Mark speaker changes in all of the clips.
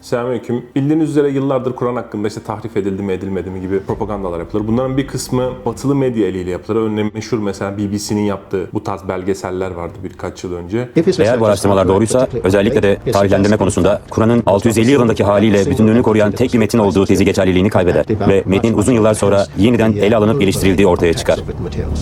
Speaker 1: Selamünaleyküm. Bildiğiniz üzere yıllardır Kur'an hakkında işte tahrif edildi mi edilmedi mi gibi propagandalar yapılır. Bunların bir kısmı batılı medya eliyle yapılır. Örneğin meşhur mesela BBC'nin yaptığı bu tarz belgeseller vardı birkaç yıl önce.
Speaker 2: Eğer bu araştırmalar doğruysa özellikle de tarihlendirme konusunda Kur'an'ın 650 yılındaki haliyle bütünlüğünü koruyan tek bir metin olduğu tezi geçerliliğini kaybeder ve metnin uzun yıllar sonra yeniden ele alınıp geliştirildiği ortaya çıkar.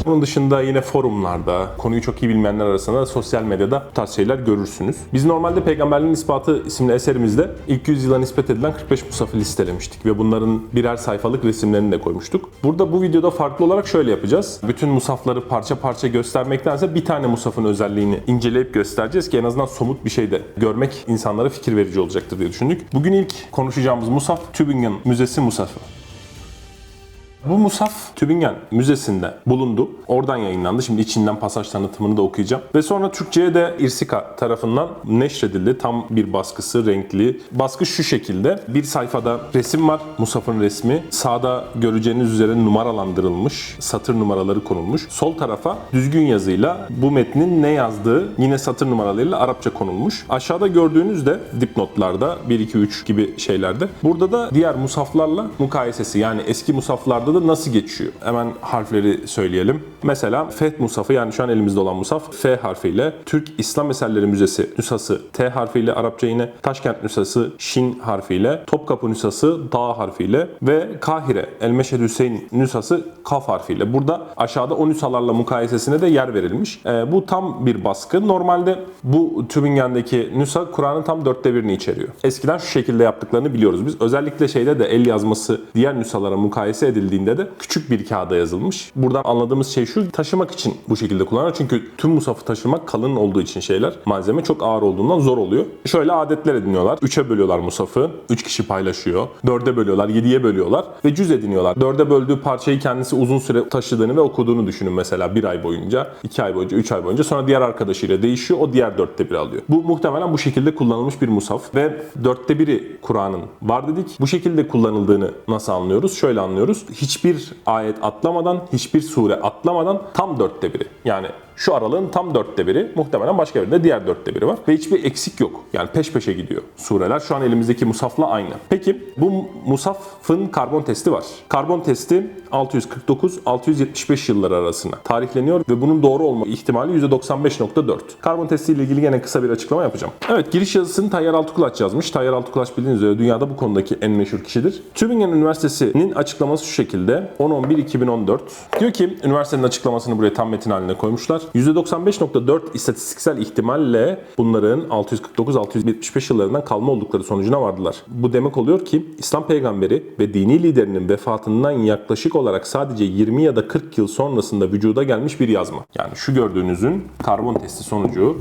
Speaker 1: Bunun dışında yine forumlarda, konuyu çok iyi bilmeyenler arasında da sosyal medyada bu tarz şeyler görürsünüz. Biz normalde Peygamberliğin İspatı isimli eserimizde ilk yüzyıla nispet edilen 45 musafı listelemiştik ve bunların birer sayfalık resimlerini de koymuştuk. Burada bu videoda farklı olarak şöyle yapacağız. Bütün musafları parça parça göstermektense bir tane musafın özelliğini inceleyip göstereceğiz ki en azından somut bir şey de görmek insanlara fikir verici olacaktır diye düşündük. Bugün ilk konuşacağımız musaf Tübingen Müzesi musafı. Bu musaf Tübingen Müzesi'nde bulundu. Oradan yayınlandı. Şimdi içinden pasaj tanıtımını da okuyacağım. Ve sonra Türkçe'ye de İrsika tarafından neşredildi. Tam bir baskısı, renkli. Baskı şu şekilde. Bir sayfada resim var. Musaf'ın resmi. Sağda göreceğiniz üzere numaralandırılmış. Satır numaraları konulmuş. Sol tarafa düzgün yazıyla bu metnin ne yazdığı yine satır numaralarıyla Arapça konulmuş. Aşağıda gördüğünüzde dipnotlarda 1, 2, 3 gibi şeylerde. Burada da diğer musaflarla mukayesesi yani eski musaflarda da nasıl geçiyor? Hemen harfleri söyleyelim. Mesela Feth Musafı yani şu an elimizde olan musaf F harfiyle, Türk İslam Eserleri Müzesi nüshası T harfiyle Arapça yine, Taşkent nüshası Şin harfiyle, Topkapı nüshası Da harfiyle ve Kahire El-Meşhed Hüseyin nüshası Kaf harfiyle. Burada aşağıda o nüshalarla mukayesesine de yer verilmiş. Ee, bu tam bir baskı. Normalde bu Tübingen'deki nüsha Kur'an'ın tam dörtte birini içeriyor. Eskiden şu şekilde yaptıklarını biliyoruz biz. Özellikle şeyde de el yazması diğer nüshalara mukayese edildiğinde de küçük bir kağıda yazılmış. Buradan anladığımız şey şu taşımak için bu şekilde kullanılır. Çünkü tüm musafı taşımak kalın olduğu için şeyler malzeme çok ağır olduğundan zor oluyor. Şöyle adetler ediniyorlar. Üçe bölüyorlar musafı. Üç kişi paylaşıyor. Dörde bölüyorlar. Yediye bölüyorlar. Ve cüz ediniyorlar. Dörde böldüğü parçayı kendisi uzun süre taşıdığını ve okuduğunu düşünün mesela bir ay boyunca, iki ay boyunca, üç ay boyunca. Sonra diğer arkadaşıyla değişiyor. O diğer dörtte bir alıyor. Bu muhtemelen bu şekilde kullanılmış bir musaf. Ve dörtte biri Kur'an'ın var dedik. Bu şekilde kullanıldığını nasıl anlıyoruz? Şöyle anlıyoruz. Hiçbir ayet atlamadan, hiçbir sure atlamadan tam dörtte biri. Yani şu aralığın tam dörtte biri, muhtemelen başka birinde diğer dörtte biri var. Ve hiçbir eksik yok. Yani peş peşe gidiyor sureler. Şu an elimizdeki musafla aynı. Peki bu musafın karbon testi var. Karbon testi 649-675 yılları arasında tarihleniyor ve bunun doğru olma ihtimali %95.4. Karbon testi ile ilgili gene kısa bir açıklama yapacağım. Evet giriş yazısını Tayyar Altıkulaç yazmış. Tayyar Altıkulaç bildiğiniz üzere dünyada bu konudaki en meşhur kişidir. Tübingen Üniversitesi'nin açıklaması şu şekilde 10-11-2014. Diyor ki üniversitenin açıklamasını buraya tam metin haline koymuşlar. %95.4 istatistiksel ihtimalle bunların 649-675 yıllarından kalma oldukları sonucuna vardılar. Bu demek oluyor ki İslam peygamberi ve dini liderinin vefatından yaklaşık olarak sadece 20 ya da 40 yıl sonrasında vücuda gelmiş bir yazma. Yani şu gördüğünüzün karbon testi sonucu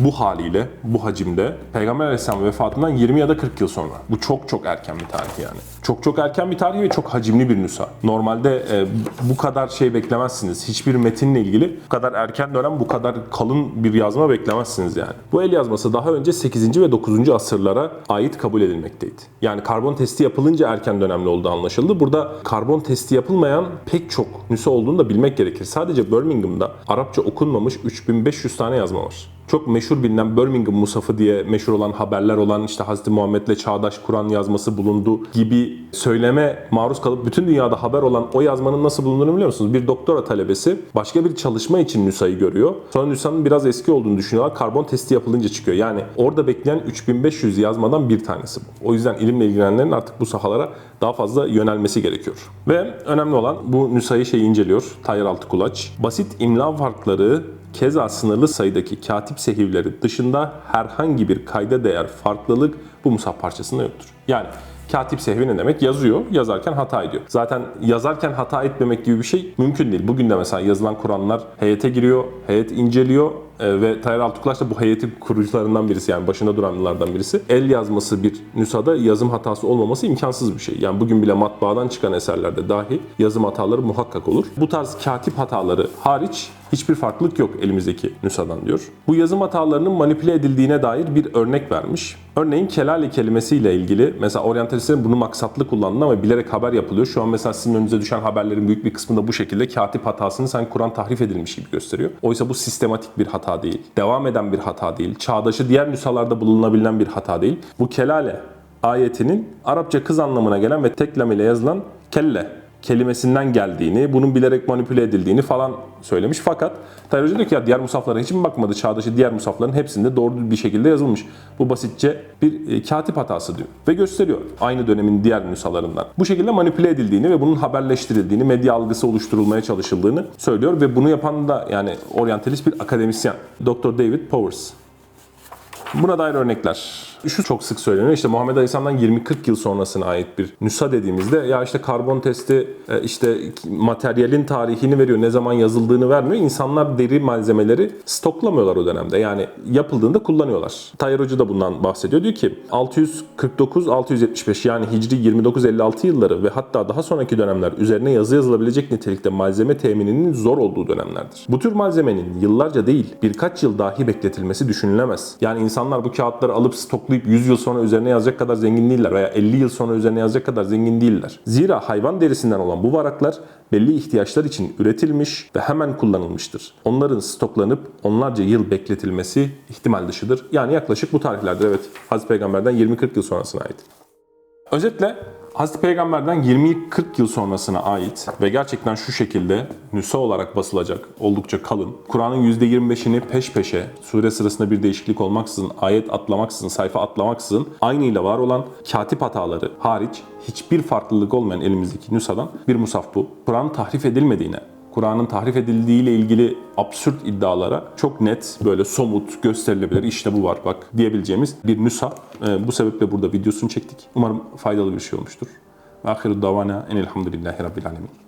Speaker 1: bu haliyle, bu hacimde Peygamber Aleyhisselam vefatından 20 ya da 40 yıl sonra. Bu çok çok erken bir tarih yani. Çok çok erken bir tarih ve çok hacimli bir nüsa. Normalde e, bu kadar şey beklemezsiniz. Hiçbir metinle ilgili bu kadar erken dönem, bu kadar kalın bir yazma beklemezsiniz yani. Bu el yazması daha önce 8. ve 9. asırlara ait kabul edilmekteydi. Yani karbon testi yapılınca erken dönemli olduğu anlaşıldı. Burada karbon testi yapılmayan pek çok nüsa olduğunu da bilmek gerekir. Sadece Birmingham'da Arapça okunmamış 3500 tane yazma var çok meşhur bilinen Birmingham Musafı diye meşhur olan haberler olan işte Hz. Muhammed'le çağdaş Kur'an yazması bulundu gibi söyleme maruz kalıp bütün dünyada haber olan o yazmanın nasıl bulunduğunu biliyor musunuz? Bir doktora talebesi başka bir çalışma için nüshayı görüyor. Sonra nüshanın biraz eski olduğunu düşünüyorlar. Karbon testi yapılınca çıkıyor. Yani orada bekleyen 3500 yazmadan bir tanesi bu. O yüzden ilimle ilgilenenlerin artık bu sahalara daha fazla yönelmesi gerekiyor. Ve önemli olan bu nüshayı şey inceliyor. Tayyar Altıkulaç. Basit imla farkları Keza sınırlı sayıdaki katip sehivleri dışında herhangi bir kayda değer farklılık bu musaf parçasında yoktur. Yani katip sehvi ne demek? Yazıyor, yazarken hata ediyor. Zaten yazarken hata etmemek gibi bir şey mümkün değil. Bugün de mesela yazılan Kur'anlar heyete giriyor, heyet inceliyor e, ve Tayyar Altıkulaş da bu heyetin kurucularından birisi yani başında duranlardan birisi. El yazması bir nüshada yazım hatası olmaması imkansız bir şey. Yani bugün bile matbaadan çıkan eserlerde dahi yazım hataları muhakkak olur. Bu tarz katip hataları hariç hiçbir farklılık yok elimizdeki nüshadan diyor. Bu yazım hatalarının manipüle edildiğine dair bir örnek vermiş. Örneğin kelale kelimesiyle ilgili mesela oryantalistlerin bunu maksatlı kullandığını ama bilerek haber yapılıyor. Şu an mesela sizin önünüze düşen haberlerin büyük bir kısmında bu şekilde katip hatasını sanki Kur'an tahrif edilmiş gibi gösteriyor. Oysa bu sistematik bir hata değil. Devam eden bir hata değil. Çağdaşı diğer nüshalarda bulunabilen bir hata değil. Bu kelale ayetinin Arapça kız anlamına gelen ve tek lam ile yazılan kelle kelimesinden geldiğini, bunun bilerek manipüle edildiğini falan söylemiş. Fakat Tayyar Hoca diyor ki ya diğer musaflara hiç mi bakmadı? Çağdaşı diğer musafların hepsinde doğru bir şekilde yazılmış. Bu basitçe bir e, katip hatası diyor. Ve gösteriyor aynı dönemin diğer nüshalarından. Bu şekilde manipüle edildiğini ve bunun haberleştirildiğini, medya algısı oluşturulmaya çalışıldığını söylüyor. Ve bunu yapan da yani oryantalist bir akademisyen. Dr. David Powers. Buna dair örnekler. Şu çok sık söyleniyor. İşte Muhammed Aleyhisselam'dan 20-40 yıl sonrasına ait bir nüsa dediğimizde ya işte karbon testi e, işte materyalin tarihini veriyor. Ne zaman yazıldığını vermiyor. İnsanlar deri malzemeleri stoklamıyorlar o dönemde. Yani yapıldığında kullanıyorlar. Tayyar Hoca da bundan bahsediyor. Diyor ki 649-675 yani Hicri 2956 yılları ve hatta daha sonraki dönemler üzerine yazı yazılabilecek nitelikte malzeme temininin zor olduğu dönemlerdir. Bu tür malzemenin yıllarca değil birkaç yıl dahi bekletilmesi düşünülemez. Yani insanlar bu kağıtları alıp stoklayıp 100 yıl sonra üzerine yazacak kadar zengin değiller veya 50 yıl sonra üzerine yazacak kadar zengin değiller. Zira hayvan derisinden olan bu varaklar belli ihtiyaçlar için üretilmiş ve hemen kullanılmıştır. Onların stoklanıp onlarca yıl bekletilmesi ihtimal dışıdır. Yani yaklaşık bu tarihlerdir evet. Hazreti Peygamber'den 20-40 yıl sonrasına ait. Özetle Hazreti Peygamber'den 20-40 yıl sonrasına ait ve gerçekten şu şekilde nüsa olarak basılacak oldukça kalın. Kur'an'ın %25'ini peş peşe sure sırasında bir değişiklik olmaksızın, ayet atlamaksızın, sayfa atlamaksızın aynıyla var olan katip hataları hariç hiçbir farklılık olmayan elimizdeki nüsadan bir musaf bu. Kur'an tahrif edilmediğine, Kur'an'ın tahrif edildiği ile ilgili absürt iddialara çok net böyle somut gösterilebilir işte bu var bak diyebileceğimiz bir nüsa. Ee, bu sebeple burada videosunu çektik. Umarım faydalı bir şey olmuştur. Ve ahiru davana enelhamdülillahi rabbil alemin.